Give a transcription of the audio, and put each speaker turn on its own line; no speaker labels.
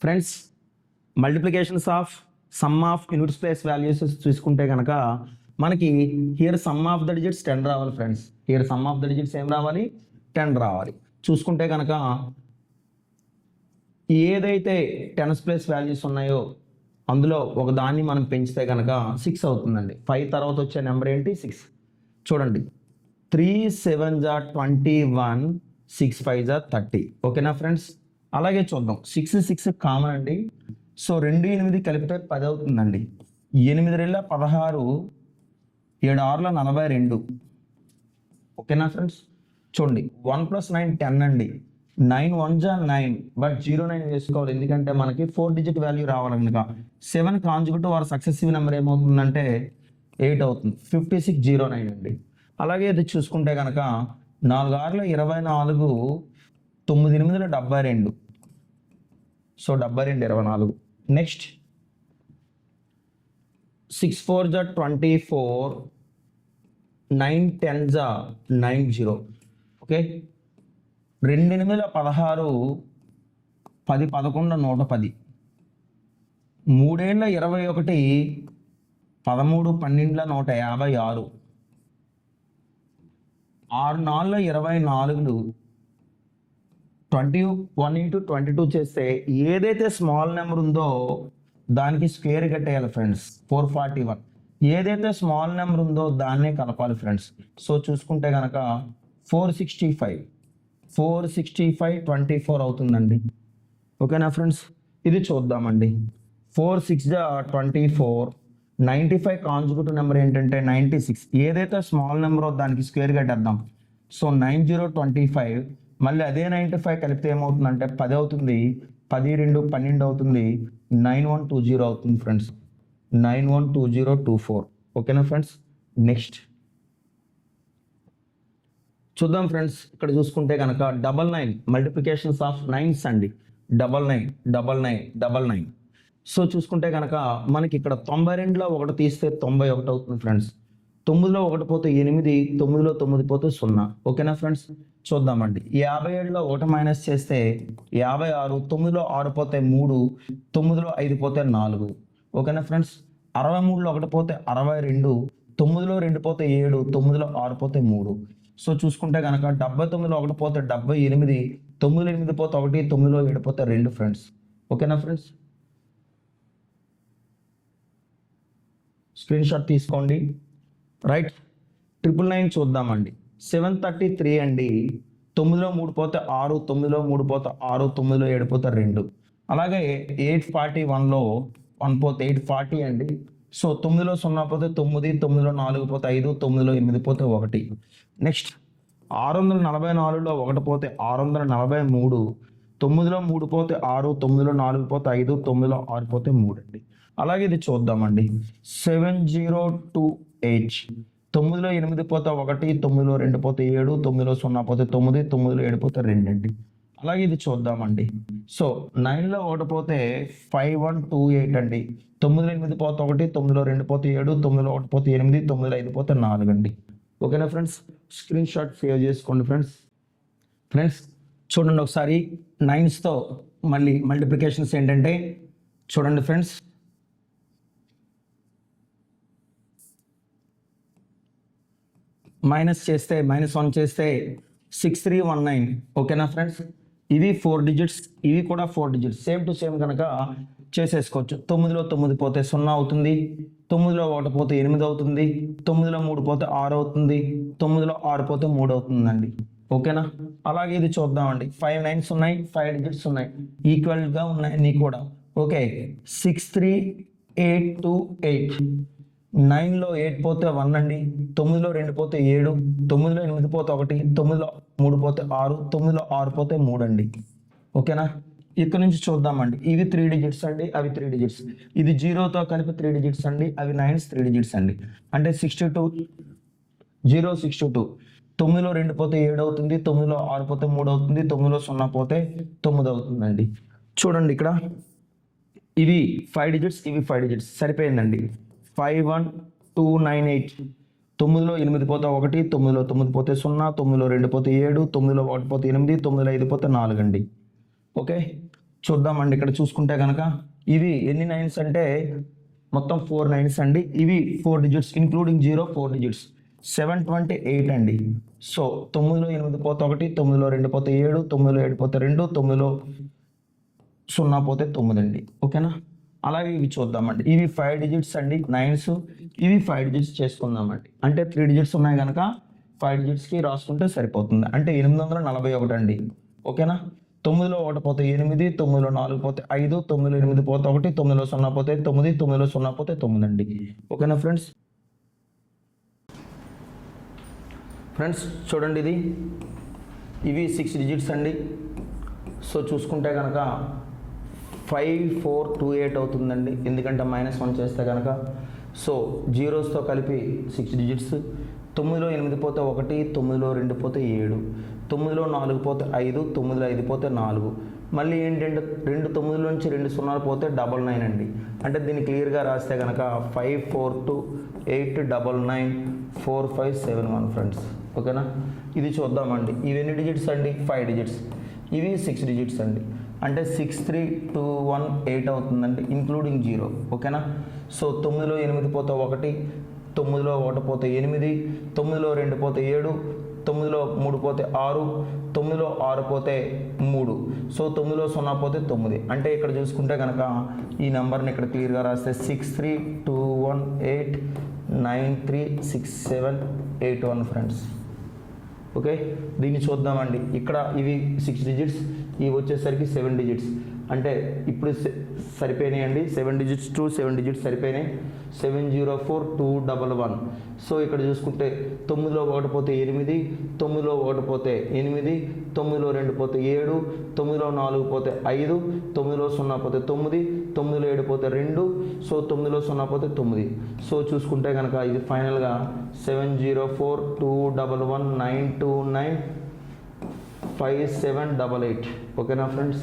Friends multiplications of sum of unit place values చూసుకుంటే కనుక మనకి here sum of the digits ten రావాలి friends here sum of the digits ఏం రావాలి? Ten రావాలి. చూసుకుంటే కనుక ఏదైతే టెన్ ప్లేస్ వాల్యూస్ ఉన్నాయో అందులో ఒక దాన్ని మనం పెంచితే కనుక సిక్స్ అవుతుందండి. ఫైవ్ తర్వాత వచ్చే నెంబర్ ఏంటి? సిక్స్ చూడండి. త్రీ సెవెన్ జా ట్వంటీ వన్ సిక్స్ ఫైవ్ జా థర్టీ ఓకేనా ఫ్రెండ్స్ అలాగే చూద్దాం. సిక్స్ సిక్స్ కామన్ అండి. సో రెండు ఎనిమిది కలిపితే పది అవుతుందండి. ఎనిమిది రెళ్ళ పదహారు ఏడు ఆరుల నలభై రెండు. ఓకేనా ఫ్రెండ్స్? చూడండి వన్ ప్లస్ నైన్ టెన్ అండి. నైన్ వన్ జా నైన్ బట్ జీరో నైన్ వేసుకోవాలి. ఎందుకంటే మనకి ఫోర్ డిజిట్ వాల్యూ రావాలి కనుక. Seven conjugative or successive number ఏమవుతుందంటే ఎయిట్ అవుతుంది. ఫిఫ్టీ సిక్స్ జీరో నైన్ అండి. అలాగే ఇది చూసుకుంటే కనుక నాలుగు ఆరుల ఇరవై నాలుగు తొమ్మిది ఎనిమిదిల డెబ్బై రెండు. సో డెబ్బై రెండు ఇరవై నాలుగు. నెక్స్ట్ సిక్స్ ఫోర్ జా ట్వంటీ ఫోర్ నైన్ టెన్ జా నైన్ జీరో ఓకే రెండు ఎనిమిదిల పదహారు పది పదకొండు నూట పది. మూడేళ్ళ ఇరవై ఒకటి పదమూడు పన్నెండుల నూట యాభై ఆరు. ఆరు నాలుగుల ఇరవై నాలుగులు twenty one into twenty two చేస్తే ఏదైతే స్మాల్ నెంబర్ ఉందో దానికి స్క్వేర్ కట్టేయాలి ఫ్రెండ్స్ ఫోర్ ఫార్టీ వన్. ఏదైతే స్మాల్ నెంబర్ ఉందో దాన్నే కలపాలి ఫ్రెండ్స్. సో చూసుకుంటే కనుక four sixty five. Four sixty five twenty four అవుతుందండి. ఓకేనా ఫ్రెండ్స్? ఇది చూద్దామండి. Four six twenty four. Ninety five consecutive number ఏంటంటే నైంటీ సిక్స్. ఏదైతే స్మాల్ నెంబర్ దానికి square కట్టేద్దాం. So nine zero twenty five మళ్ళీ అదే నైంటీ ఫైవ్ కలిపితే ఏమవుతుందంటే పది అవుతుంది పది రెండు పన్నెండు అవుతుంది నైన్ వన్ టూ జీరో అవుతుంది friends. Nine one two zero two four. ఓకేనా ఫ్రెండ్స్? నెక్స్ట్. చూద్దాం ఫ్రెండ్స్ ఇక్కడ చూసుకుంటే కనుక double nine multiplications of nines అండి. Double nine double nine double nine. So చూసుకుంటే కనుక మనకి ఇక్కడ తొంభై రెండులో ఒకటి తీస్తే తొంభై ఒకటి అవుతుంది ఫ్రెండ్స్. తొమ్మిదిలో ఒకటి పోతే ఎనిమిది తొమ్మిదిలో తొమ్మిది పోతే సున్నా. ఓకేనా ఫ్రెండ్స్? చూద్దామండి. యాభై ఏడులో ఒకటి మైనస్ చేస్తే యాభై ఆరు తొమ్మిదిలో ఆరు పోతే మూడు తొమ్మిదిలో ఐదు పోతే నాలుగు. ఓకేనా ఫ్రెండ్స్? అరవై మూడులో ఒకటి పోతే అరవై రెండు తొమ్మిదిలో రెండు పోతే ఏడు తొమ్మిదిలో ఆరు పోతే మూడు. సో చూసుకుంటే కనుక డెబ్బై తొమ్మిదిలో ఒకటి పోతే డెబ్బై ఎనిమిది తొమ్మిదిలో ఎనిమిది పోతే ఒకటి తొమ్మిదిలో ఏడు పోతే రెండు ఫ్రెండ్స్. ఓకేనా ఫ్రెండ్స్? స్క్రీన్ షాట్ తీసుకోండి. రైట్ ట్రిపుల్ నైన్ చూద్దామండి. సెవెన్ థర్టీ త్రీ అండి. తొమ్మిదిలో మూడు పోతే ఆరు తొమ్మిదిలో మూడు పోతే ఆరు తొమ్మిదిలో ఏడు పోతే రెండు. అలాగే ఎయిట్ ఫార్టీ వన్లో వన్ పోతే ఎయిట్ ఫార్టీ అండి. సో తొమ్మిదిలో సున్నా పోతే తొమ్మిది తొమ్మిదిలో నాలుగు పోతే ఐదు తొమ్మిదిలో ఎనిమిది పోతే ఒకటి. నెక్స్ట్ ఆరు వందల నలభై నాలుగులో ఒకటి పోతే ఆరు వందల నలభై మూడు. తొమ్మిదిలో మూడు పోతే ఆరు తొమ్మిదిలో నాలుగు పోతే ఐదు తొమ్మిదిలో ఆరు పోతే మూడు అండి. అలాగే ఇది చూద్దామండి. సెవెన్ జీరో టూ ఎయిట్ తొమ్మిదిలో ఎనిమిది పోతే ఒకటి తొమ్మిదిలో రెండు పోతే ఏడు తొమ్మిదిలో సున్నా పోతే తొమ్మిది తొమ్మిదిలో ఏడు పోతే రెండు అండి అలాగే ఇది చూద్దామండి. సో నైన్లో ఒకటి పోతే ఫైవ్ వన్ టూ ఎయిట్ అండి. తొమ్మిదిలో ఎనిమిది పోతే ఒకటి తొమ్మిదిలో రెండు పోతే ఏడు తొమ్మిదిలో ఒకటి పోతే ఎనిమిది తొమ్మిదిలో ఐదు పోతే నాలుగు అండి ఓకేనా ఫ్రెండ్స్? స్క్రీన్ షాట్ సేవ్ చేసుకోండి ఫ్రెండ్స్. ఫ్రెండ్స్ చూడండి ఒకసారి నైన్స్తో మళ్ళీ మల్టిప్లికేషన్స్ ఏంటంటే చూడండి ఫ్రెండ్స్. మైనస్ చేస్తే మైనస్ వన్ చేస్తే సిక్స్ త్రీ వన్ నైన్ ఓకేనా ఫ్రెండ్స్ ఇవి ఫోర్ డిజిట్స్ ఇవి కూడా four digits same to same కనుక చేసేసుకోవచ్చు. తొమ్మిదిలో తొమ్మిది పోతే సున్నా అవుతుంది. తొమ్మిదిలో ఒకటి పోతే ఎనిమిది అవుతుంది. తొమ్మిదిలో మూడు పోతే ఆరు అవుతుంది. తొమ్మిదిలో ఆరు పోతే మూడు అవుతుందండి. ఓకేనా అలాగే ఇది చూద్దామండి. ఫైవ్ నైన్స్ ఉన్నాయి ఫైవ్ డిజిట్స్ ఉన్నాయి. ఈక్వల్గా ఉన్నాయి నీ కూడా. Okay six three eight two eight నైన్లో ఎయిట్ పోతే వన్ అండి తొమ్మిదిలో రెండు పోతే ఏడు తొమ్మిదిలో ఎనిమిది పోతే ఒకటి తొమ్మిదిలో మూడు పోతే ఆరు తొమ్మిదిలో ఆరు పోతే మూడు అండి ఓకేనా? ఇక్కడ నుంచి చూద్దామండి. ఇవి త్రీ డిజిట్స్ అండి అవి త్రీ డిజిట్స్ ఇది జీరోతో కలిపి త్రీ డిజిట్స్ అండి అవి నైన్స్ త్రీ డిజిట్స్ అండి. అంటే sixty two zero sixty two తొమ్మిదిలో రెండు పోతే ఏడు అవుతుంది తొమ్మిదిలో ఆరు పోతే మూడు అవుతుంది తొమ్మిదిలో సున్నా పోతే తొమ్మిది అవుతుందండి. చూడండి ఇక్కడ. ఇవి ఫైవ్ డిజిట్స్ ఇవి ఫైవ్ డిజిట్స్ సరిపోయిందండి. Five one two nine eight తొమ్మిదిలో ఎనిమిది పోతే ఒకటి తొమ్మిదిలో తొమ్మిది పోతే సున్నా తొమ్మిదిలో రెండు పోతే ఏడు తొమ్మిదిలో ఒకటి పోతే ఎనిమిది తొమ్మిదిలో ఐదు పోతే నాలుగు అండి ఓకే? చూద్దామండి ఇక్కడ చూసుకుంటే కనుక ఇవి ఎన్ని నైన్స్ అంటే మొత్తం ఫోర్ నైన్స్ అండి. ఇవి four digits including zero four digits. Seven twenty eight అండి. సో తొమ్మిదిలో ఎనిమిది పోతే ఒకటి తొమ్మిదిలో రెండు పోతే ఏడు తొమ్మిదిలో ఏడు పోతే రెండు తొమ్మిదిలో సున్నా పోతే తొమ్మిది అండి. ఓకేనా? అలాగే ఇవి చూద్దామండి. ఇవి ఫైవ్ డిజిట్స్ అండి. నైన్స్ ఇవి ఫైవ్ డిజిట్స్ చేసుకుందామండి. అంటే త్రీ డిజిట్స్ ఉన్నాయి కనుక ఫైవ్ డిజిట్స్కి రాసుకుంటే సరిపోతుంది. అంటే ఎనిమిది వందల నలభై ఒకటి అండి. ఓకేనా? తొమ్మిదిలో ఒకటి పోతే ఎనిమిది తొమ్మిదిలో నాలుగు పోతే ఐదు తొమ్మిదిలో ఎనిమిది పోతే ఒకటి తొమ్మిదిలో సున్నా పోతే తొమ్మిది తొమ్మిదిలో సున్నా పోతే తొమ్మిది అండి. ఓకేనా ఫ్రెండ్స్? ఫ్రెండ్స్ చూడండి ఇది. ఇవి సిక్స్ డిజిట్స్ అండి. సో చూసుకుంటే కనుక ఫైవ్ ఫోర్ టూ ఎయిట్ అవుతుందండి. ఎందుకంటే మైనస్ వన్ చేస్తే కనుక సో జీరోస్తో కలిపి సిక్స్ డిజిట్స్ తొమ్మిదిలో ఎనిమిది పోతే ఒకటి తొమ్మిదిలో రెండు పోతే ఏడు తొమ్మిదిలో నాలుగు పోతే ఐదు తొమ్మిదిలో ఐదు పోతే నాలుగు. మళ్ళీ ఏంటంటే రెండు తొమ్మిదిలో నుంచి రెండు సున్నాలు పోతే డబల్ నైన్ అండి. అంటే దీన్ని క్లియర్గా రాస్తే కనుక five four two eight double nine four five seven one friends ఓకేనా ఇది చూద్దామండి. ఇవి ఎన్ని డిజిట్స్ అండి? ఫైవ్ డిజిట్స్ ఇవి సిక్స్ డిజిట్స్ అండి. అంటే six three two one eight అవుతుందండి ఇంక్లూడింగ్ జీరో ఓకేనా సో తొమ్మిదిలో ఎనిమిది పోతే ఒకటి తొమ్మిదిలో ఒకటి పోతే ఎనిమిది తొమ్మిదిలో రెండు పోతే ఏడు తొమ్మిదిలో మూడు పోతే ఆరు తొమ్మిదిలో ఆరు పోతే మూడు. సో తొమ్మిదిలో సున్నా పోతే తొమ్మిది. అంటే ఇక్కడ చూసుకుంటే కనుక ఈ నెంబర్ని ఇక్కడ క్లియర్గా రాస్తే six three two one eight nine three six seven eight one friends okay దీన్ని చూద్దామండి. ఇక్కడ ఇవి సిక్స్ డిజిట్స్ ఇవి వచ్చేసరికి సెవెన్ డిజిట్స్ అంటే ఇప్పుడు సరిపోయినాయి సరిపోయినాయండి. Seven digits two seven digits సరిపోయినాయి. Seven zero four two double one so ఇక్కడ చూసుకుంటే తొమ్మిదిలో ఒకటి పోతే ఎనిమిది తొమ్మిదిలో ఒకటి పోతే ఎనిమిది తొమ్మిదిలో రెండు పోతే ఏడు తొమ్మిదిలో నాలుగు పోతే ఐదు తొమ్మిదిలో సున్నా పోతే తొమ్మిది తొమ్మిదిలో ఏడు పోతే రెండు సో తొమ్మిదిలో సున్నా పోతే తొమ్మిది. సో చూసుకుంటే కనుక ఇది ఫైనల్గా seven zero four two double one nine two nine five seven double eight ఓకేనా ఫ్రెండ్స్